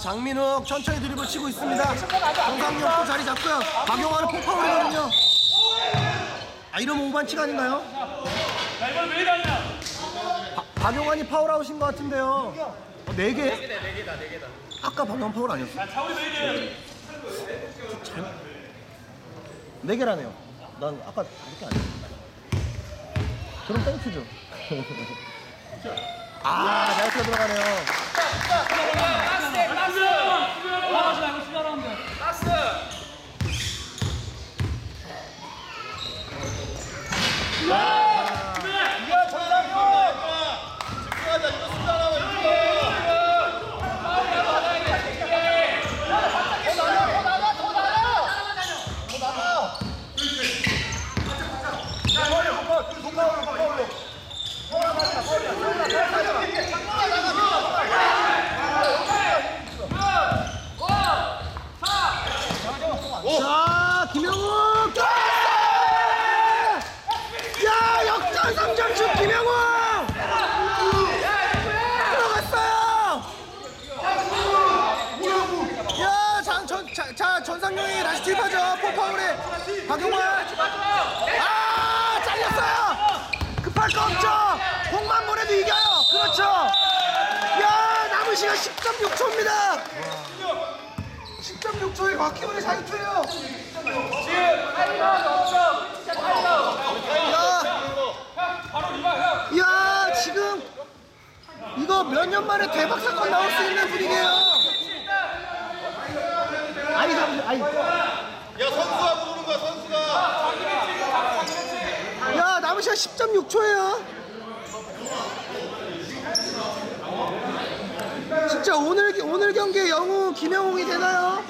장민욱 천천히 드리블 치고 있습니다. 정상용 또 자리 잡고요. 박용환은 폭파울이거든요. 아 이러면 5반칙 아닌가요? 바- 박용환이 파울아웃인 것 같은데요. 어, 4개? 아까 박용환 파울 아니었어? 잘... 4개라네요. 난 아까 이렇게 안 했어. 그럼 땡큐죠. 아, 잘 들어가네요. 나가지 말고 수비하라는 데 자, 김영욱! 야, 역전 3점슛 김영욱! 들어갔어요! 야, 장, 전, 자, 자, 전상용이 다시 투입하죠. 포파울에 박용환. 아, 잘렸어요! 급할 거 없죠? 공만 보내도 이겨요! 그렇죠! 야, 남은 시간 10.6초입니다! 10.6초에 곽기훈의 사유투예요. 야, 야 지금 이거 몇 년 만에 대박 사건 나올 수 있는 분위기예요. 아니 아니. 야 선수가 부르는 거야 선수가 시간 10.6초예요. 진짜 오늘 오늘 경기의 영웅 김영웅이 되나요?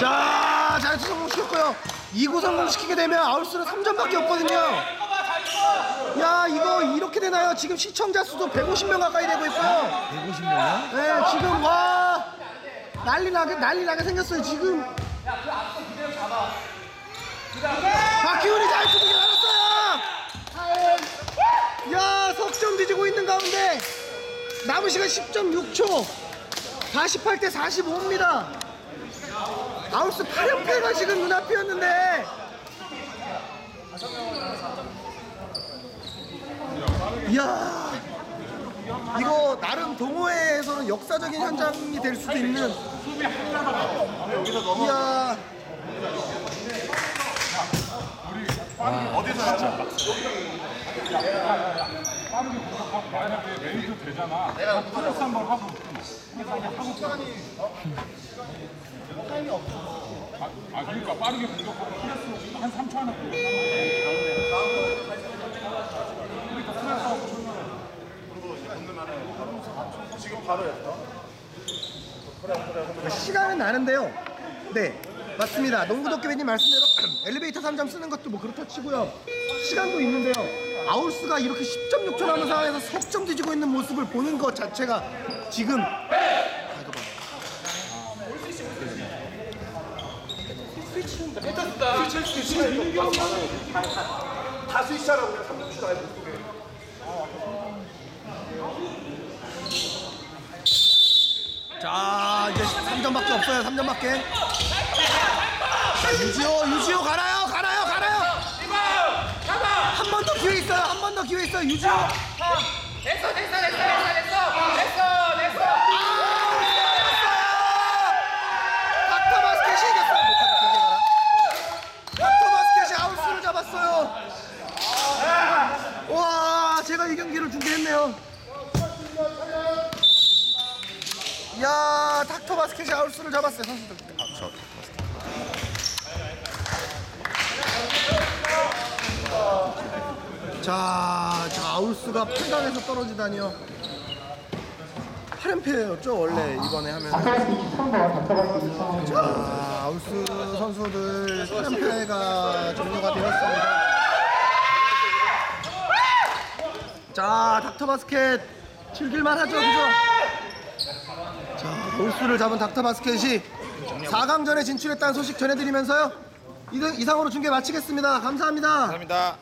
자, 자유투 성공시켰고요. 2구 성공시키게 되면 아웃수는 3점밖에 없거든요. 이렇게 되나요? 지금 시청자 수도 150명 가까이 되고 있고요. 150명이요? 네, 지금 와 난리 나게 난리 나게 생겼어요. 지금. 박기훈이 잘 투지게 나갔어요. 야, 석점 뒤지고 있는 가운데 남은 시간 10.6초. 48대 45입니다. 아웃스 8연패가 지금 눈앞이었는데. 이야. 이거 나름 동호회에서는 역사적인 현장이 될 수도 있는 이야 만약에 메이저 되잖아. 내가 플러스 한번 하고. 아, 아 그러니까 빠르게 공격하고 플러스 한 3초 안에 공격하면 시간은 나는데요. 네 맞습니다. 농구도깨비님 말씀대로 엘리베이터 3점 쓰는 것도 뭐 그렇다 치고요. 시간도 있는데요. 아울스가 이렇게 10.6초 남은 상황에서 석점 뒤지고 있는 모습을 보는 것 자체가 지금 아, 이거 봐. 다 스위치하라고 그냥 3점 슛 아예 못 쏘게 자 이제 3점밖에 없어요 3점밖에. 자 유지호 유지호 가나요? 가나요? 가나요? 한 번 더 기회 있어요 한 번 더 기회 있어요 유지호. 됐어 됐어 됐어 됐어 됐어. 됐어 됐어. 닥터 바스켓이 이겼어요. 가라. 바스켓이 아웃수를 잡았어요. 와 제가 이 경기를 중계했네요 야 닥터 바스켓이 아웃수를 잡았어요 선수들 아, 저 닥터 바스켓. 자, 자 아울스가 8강에서 떨어지다니요 8연패였죠 원래 이번에 하면 자, 아울스 선수들 3연패가 종료가 되었습니다. 자, 닥터 바스켓 즐길만 하죠, 그죠? 자, 아울스를 잡은 닥터 바스켓이 4강전에 진출했다는 소식 전해드리면서요. 이상- 이상으로 중계 마치겠습니다 감사합니다 감사합니다.